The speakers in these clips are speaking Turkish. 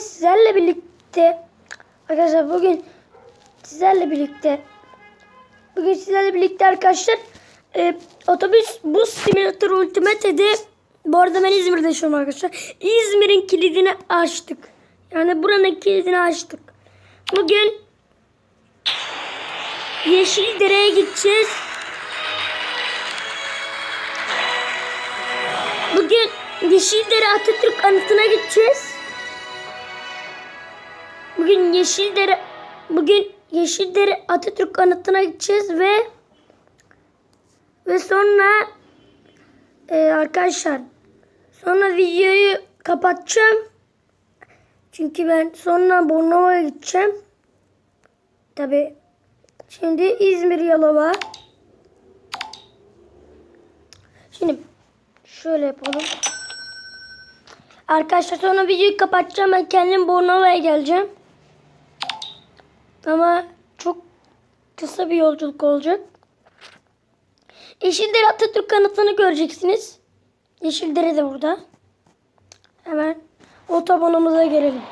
sizlerle birlikte arkadaşlar bugün sizlerle birlikte bugün sizlerle birlikte arkadaşlar e, otobüs bus simülatör ultimate'de bu arada ben İzmir'de yaşıyorum arkadaşlar. İzmir'in kilidini açtık. Yani buranın kilidini açtık. Bugün Yeşildere'ye gideceğiz. Bugün Yeşildere Atatürk anıtına gideceğiz. Bugün Yeşildere bugün Yeşildere Atatürk anıtına gideceğiz ve ve sonra e, arkadaşlar sonra videoyu kapatacağım. Çünkü ben sonra Bornova'ya gideceğim. Tabi şimdi İzmir Yalova. Şimdi şöyle yapalım. Arkadaşlar sonra videoyu kapatacağım. Ben kendim Bornova'ya geleceğim. Ama çok kısa bir yolculuk olacak. Yeşildere Atatürk anıtını göreceksiniz. Yeşildere de burada. Hemen otobanımıza gelelim.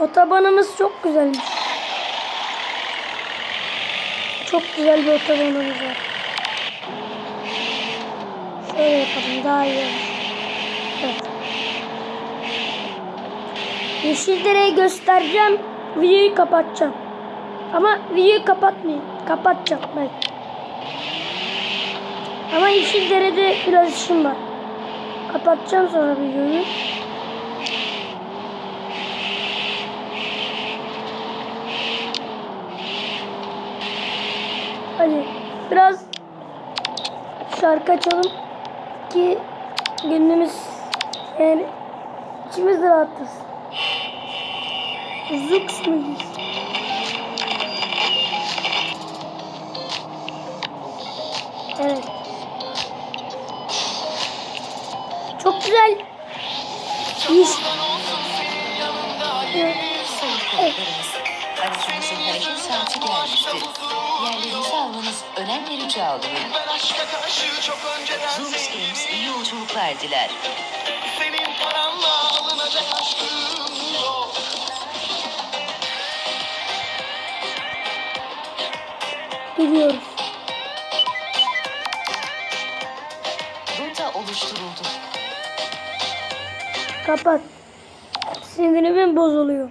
Otobanımız çok güzelmiş. Çok güzel bir otobanımız var. Şöyle yapalım daha iyi olur. Evet. Yeşildere'yi göstereceğim. Videoyu kapatacağım. Ama videoyu kapatmayayım. Kapatacağım ben. Ama Yeşildere'de biraz işim var. Kapatacağım sonra videoyu. Hadi biraz şarkı açalım ki günümüz yani içimiz rahatlasın. Zux muyuz? Evet. Çok güzel. İş. Evet. Konuklarımız, aracımızın hareket saati gelmiştir. Yerlerinizi önemli rica olunur. Zoom. Schemes iyi yolculuklar diler. Gidiyoruz. Rota oluşturuldu. Kapat. Sinirimin bozuluyor.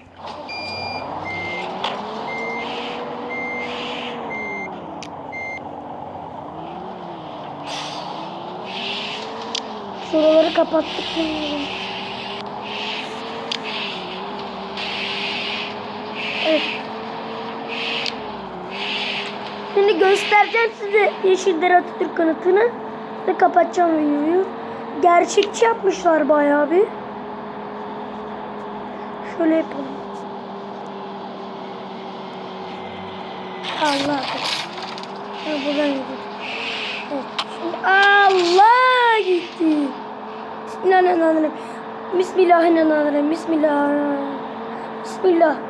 Şuraları kapattık. Şimdi göstereceğim size Yeşildere Atatürk anıtını ve kapatacağım videoyu. Gerçekçi yapmışlar bayağı bir. Şöyle yapalım. Allah. Ha, buradan gidiyor. Evet. Şimdi Allah gitti. Bismillahirrahmanirrahim. Bismillahirrahmanirrahim. Bismillah. Bismillah.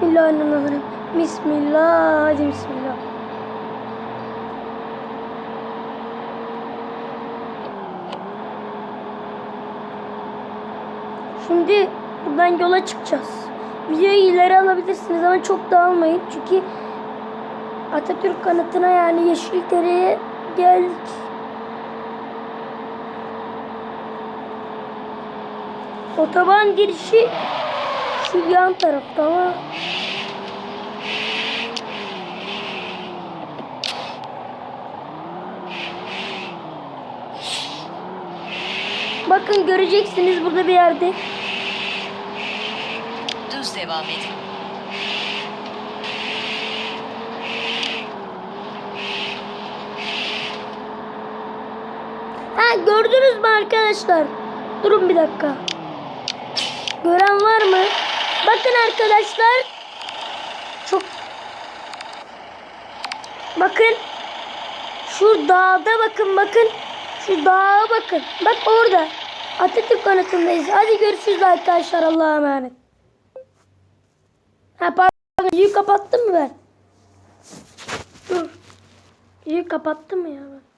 Bismillahirrahmanirrahim. Bismillah. Hadi bismillah. Şimdi buradan yola çıkacağız. Videoyu ileri alabilirsiniz ama çok da almayın. Çünkü Atatürk kanıtına yani Yeşildere'ye geldik. Otoban girişi şu yan tarafta ama Bakın göreceksiniz burada bir yerde. Düz devam edin. Ha gördünüz mü arkadaşlar? Durun bir dakika. Gören var mı? Bakın arkadaşlar. Çok Bakın. Şu dağda bakın bakın. Şu dağa bakın. Bak orada. Atatürk anıtındayız. Hadi görüşürüz arkadaşlar. Allah'a emanet. Ha pardon. Videoyu kapattım mı ben? Dur. Videoyu kapattım mı ya ben?